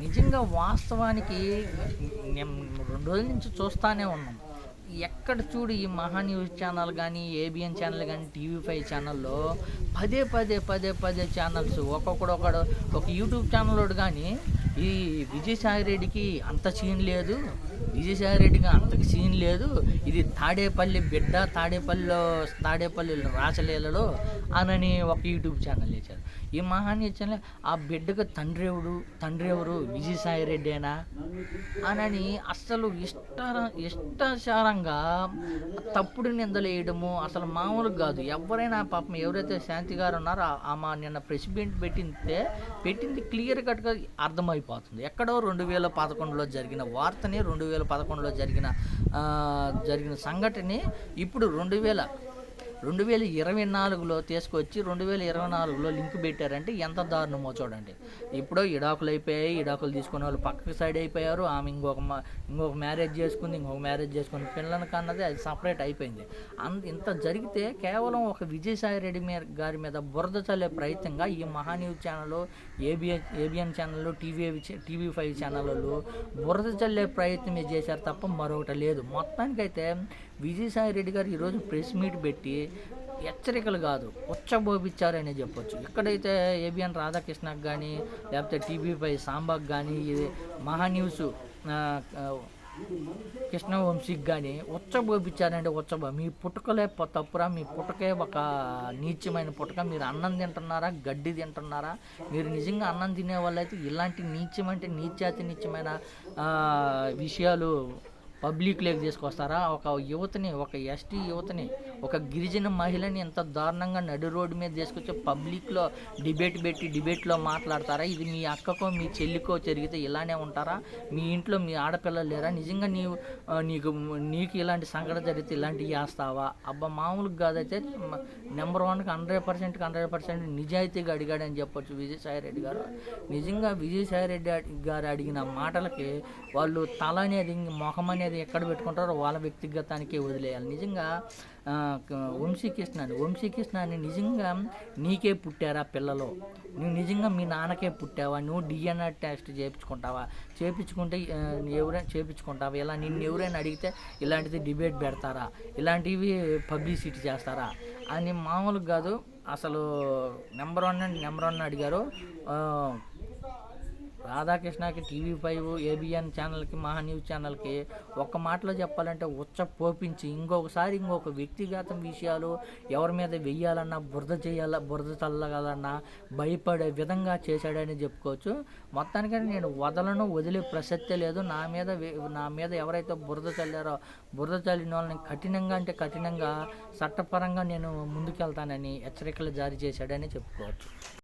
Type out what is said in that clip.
నిజంగా వాస్తవానికి రెండు రోజుల నుంచి చూస్తూనే ఉన్నాం ఎక్కడ చూడు ఈ మహా న్యూస్ ఛానల్ కానీ ఏబిఎన్ ఛానల్ కానీ టీవీ ఫైవ్ ఛానల్లో పదే పదే పదే పదే ఛానల్స్ ఒక్కొక్కడు ఒకడు ఒక యూట్యూబ్ ఛానల్ కానీ ఈ విజయసాయి రెడ్డికి అంత సీన్ లేదు విజయసాయి రెడ్డికి అంతకు సీన్ లేదు. ఇది తాడేపల్లి బిడ్డ తాడేపల్లిలో తాడేపల్లి రాచలీలలో అనని ఒక యూట్యూబ్ ఛానల్ వేశారు ఈ మహానీయ ఛానల్ ఆ బిడ్డకు తండ్రి ఎవడు? తండ్రి ఎవరు? విజయసాయి రెడ్డేనా అనని అస్సలు ఇష్ట ఇష్టాచారంగా తప్పుడు నిందలు వేయడము అసలు మామూలు కాదు. ఎవరైనా పాపం ఎవరైతే శాంతి గారు ఉన్నారో ఆ- ఆమె నిన్న ప్రెస్ మీట్ పెట్టిందే పెట్టింది క్లియర్ కట్గా అర్థమైపోయింది వెళ్ళిపోతుంది. ఎక్కడో రెండు వేల పదకొండులో జరిగిన వార్తని రెండు వేల పదకొండులో జరిగిన జరిగిన సంఘటనని ఇప్పుడు రెండు వేల రెండు వేల ఇరవై నాలుగులో తీసుకొచ్చి రెండు వేల ఇరవై నాలుగులో లింక్ పెట్టారంటే ఎంత దారుణమో చూడండి. ఇప్పుడు ఇడాకులు అయిపోయాయి ఇడాకులు తీసుకునే వాళ్ళు పక్కకి సైడ్ అయిపోయారు ఆమె ఇంకొక ఇంకొక మ్యారేజ్ చేసుకుంది ఇంకొక మ్యారేజ్ చేసుకుని పిల్లలకి అన్నది అది సపరేట్ అయిపోయింది. అంత ఇంత జరిగితే కేవలం ఒక విజయసాయి రెడ్డి మీద గారి మీద బురద చల్లే ప్రయత్నంగా ఈ Maha news channel ABN ABN channel TV TV five ఛానళ్ళు బురద చల్లే ప్రయత్నమే చేశారు తప్ప మరొకటి లేదు. మొత్తానికైతే విజయసాయి రెడ్డి గారు ఈరోజు ప్రెస్ మీట్ పెట్టి హెచ్చరికలు కాదు ఉచ్చబోపించారనే చెప్పొచ్చు. ఎక్కడైతే ఏబిఎన్ రాధాకృష్ణకు కానీ లేకపోతే టీవీపై సాంబాకి కానీ ఇది మహా న్యూస్ కృష్ణవంశీకి కానీ ఉచ్చబోపించారంటే ఉచ్చబో. మీ పుట్టుకలే తప్పురా మీ పుట్టకే ఒక నీచమైన పుట్టక. మీరు అన్నం తింటున్నారా గడ్డి తింటున్నారా? మీరు నిజంగా అన్నం తినే వాళ్ళైతే ఇలాంటి నీచమంటే నీచాతి నీచమైన విషయాలు పబ్లిక్లోకి తీసుకొస్తారా? ఒక యువతని ఒక ఎస్టీ యువతని ఒక గిరిజన మహిళని ఎంత దారుణంగా నడు రోడ్డు మీద తీసుకొచ్చి పబ్లిక్లో డిబేట్ పెట్టి డిబేట్లో మాట్లాడతారా? ఇది మీ అక్కకో మీ చెల్లికో జరిగితే ఇలానే ఉంటారా? మీ ఇంట్లో మీ ఆడపిల్లలు లేరా? నిజంగా నీవు నీకు నీకు ఇలాంటి సంఘటన జరిగితే ఇలాంటివి చేస్తావా? అబ్బా మామూలుగా కాదైతే నెంబర్ వన్కి హండ్రెడ్ పర్సెంట్కి హండ్రెడ్ పర్సెంట్ నిజాయితీగా అడిగాడని చెప్పొచ్చు విజయసాయి రెడ్డి గారు. నిజంగా విజయసాయి రెడ్డి గారు అడిగిన మాటలకి వాళ్ళు తల అనేది మొహం అనేది ఎక్కడ పెట్టుకుంటారో వాళ్ళ వ్యక్తిగతానికే వదిలేయాలి. నిజంగా వంశీకృష్ణ అని వంశీకృష్ణ అని నిజంగా నీకే పుట్టారా పిల్లలు? నువ్వు నిజంగా మీ నాన్నకే పుట్టావా? నువ్వు డిఎన్ఏ టెస్ట్ చేయించుకుంటావా చేయించుకుంటే ఎవరైనా చేయించుకుంటావా ఇలా నిన్ను ఎవరైనా అడిగితే ఇలాంటిది డిబేట్ పెడతారా? ఇలాంటివి పబ్లిసిటీ చేస్తారా? అని మామూలుగా కాదు. అసలు number one and number one అడిగారు. రాధాకృష్ణకి టీవీ ఫైవ్ ఏబిఎన్ ఛానల్కి మహా న్యూస్ ఛానల్కి ఒక్క మాటలో చెప్పాలంటే ఉచ్చ పోపించి ఇంకొకసారి ఇంకొక వ్యక్తిగత విషయాలు ఎవరి మీద వెయ్యాలన్నా బురద చేయాల బురద చల్లగాలన్నా భయపడే విధంగా చేశాడని చెప్పుకోవచ్చు. మొత్తానికైనా నేను వదలను వదిలే ప్రసక్తే లేదు. నా మీద వే- నా మీద ఎవరైతే బురద చల్లారో బురద చల్లిన వాళ్ళని కఠినంగా అంటే కఠినంగా చట్టపరంగా నేను ముందుకెళ్తానని హెచ్చరికలు జారీ చేశాడని చెప్పుకోవచ్చు.